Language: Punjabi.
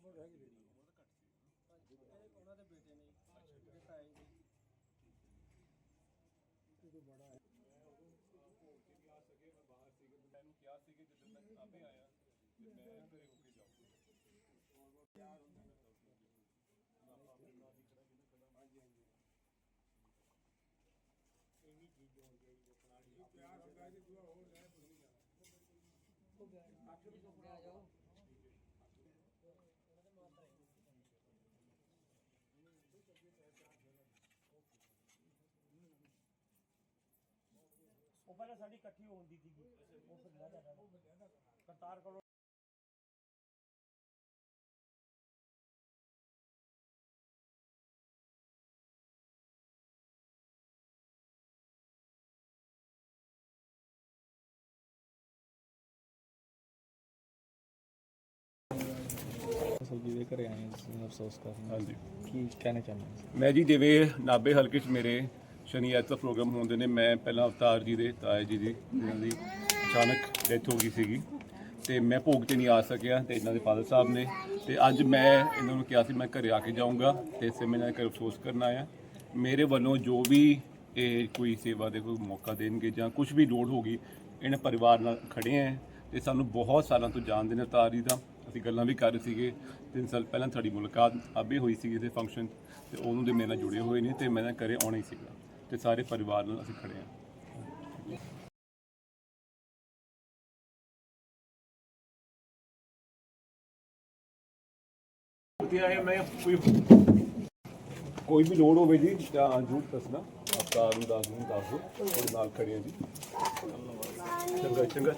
ਉਮਰ ਹੈਗੀ ਜਿਹੜੀ ਉਹਨਾਂ ਦੇ ਬੇਟੇ ਨੇ। ਜਿਹੜੇ ਤਾਏ ਜੀ। ਇਹ ਤੋਂ ਬੜਾ ਹੈ। ਮੈਨੂੰ ਕਿਹਾ ਸੀ ਕਿ ਜਦੋਂ ਮੈਂ ਆਪੇ ਆਇਆ ਤੇ ਮੈਂ ਘਰੇ ਹੋ ਕੇ ਜਾਊਂਗਾ। ਪਿਆਰ ਹੁੰਦਾ ਜੀ ਦੁਆ ਹੋਰ ਲੈ ਤੁਸੀਂ ਉਹ ਪਹਿਲਾਂ ਸਾਡੀ ਇਕੱਠੀ ਹੁੰਦੀ ਸੀਗੀ। ਉਹ ਫਿਰ ਨਾ ਜਾਣਾ। ਕਰਤਾਰ ਕੋਲ ਸਰ ਜੀ ਦੇ ਘਰੇ ਆਏ ਹਾਂ ਅਫਸੋਸ ਕਰਨ ਹਾਂਜੀ। ਕੀ ਕਹਿਣਾ ਚਾਹੁੰਦੇ ਹੋ? ਮੈਂ ਜੀ ਜਿਵੇਂ ਨਾਬੇ ਹਲਕੇ 'ਚ ਮੇਰੇ ਸ਼ਨੀ ਐਤਵਾਰ ਪ੍ਰੋਗਰਾਮ ਹੁੰਦੇ ਨੇ। ਮੈਂ ਪਹਿਲਾਂ ਅਵਤਾਰ ਜੀ ਦੇ, ਤਾਏ ਜੀ ਦੀ ਇਹਨਾਂ ਦੀ ਅਚਾਨਕ ਡੈਥ ਹੋ ਗਈ ਸੀਗੀ। ਤੇ ਮੈਂ ਭੋਗ ਤੇ ਨਹੀਂ ਆ ਸਕਿਆ ਤੇ ਇਹਨਾਂ ਦੇ ਫਾਦਰ ਸਾਹਿਬ ਨੇ। ਤੇ ਅੱਜ ਮੈਂ ਇਹਨਾਂ ਨੂੰ ਕਿਹਾ ਸੀ, ਮੈਂ ਘਰੇ ਆ ਕੇ ਜਾਊਂਗਾ ਤੇ ਇਸੇ ਮੈਂ ਇਹਨਾਂ ਦੇ ਅਫਸੋਸ ਕਰਨ ਆਇਆ। ਮੇਰੇ ਵੱਲੋਂ ਜੋ ਵੀ ਇਹ ਕੋਈ ਸੇਵਾ ਦੇ ਕੋਈ ਮੌਕਾ ਦੇਣਗੇ ਜਾਂ ਕੁਝ ਵੀ ਲੋੜ ਹੋਗੀ ਇਹਨਾਂ ਪਰਿਵਾਰ ਨਾਲ ਖੜੇ ਆਂ ਤੇ ਸਾਨੂੰ ਬਹੁਤ ਸਾਲਾਂ ਤੋਂ ਜਾਣਦੇ ਨੇ ਅਵਤਾਰ ਜੀ ਦਾ। ਅਸੀਂ ਗੱਲਾਂ ਵੀ ਕਰ ਰਹੇ ਸੀਗੇ। ਤਿੰਨ ਸਾਲ ਪਹਿਲਾਂ ਸਾਡੀ ਮੁਲਾਕਾਤ ਆਬੇ ਹੋਈ ਸੀ ਇਸੇ ਫੰਕਸ਼ਨ ਤੇ ਉਹਨੂੰ ਦੇ ਮੇਰੇ ਨਾਲ ਜੁੜੇ ਹੋਏ ਨੇ ਤੇ ਮੈਂ ਨਾ ਆਉਣਾ ਹੀ ਸੀਗਾ। ਤੇ ਸਾਰੇ ਪਰਿਵਾਰ ਨਾਲ ਅਸੀਂ ਖੜੇ ਹਾਂ। ਵਧੀਆ ਹੈ ਮੈਂ ਕੋਈ ਕੋਈ ਵੀ ਲੋੜ ਹੋਵੇ ਜੀ, ਤਾਂ ਜ਼ਰੂਰ ਦੱਸਣਾ। ਅਵਤਾਰ ਨੂੰ ਦੱਸ ਨੂੰ ਦੱਸ ਦਿਓ ਉਹਦੇ ਨਾਲ ਖੜੇ ਹਾਂ ਜੀ। ਚੰਗਾ ਚੰਗਾ।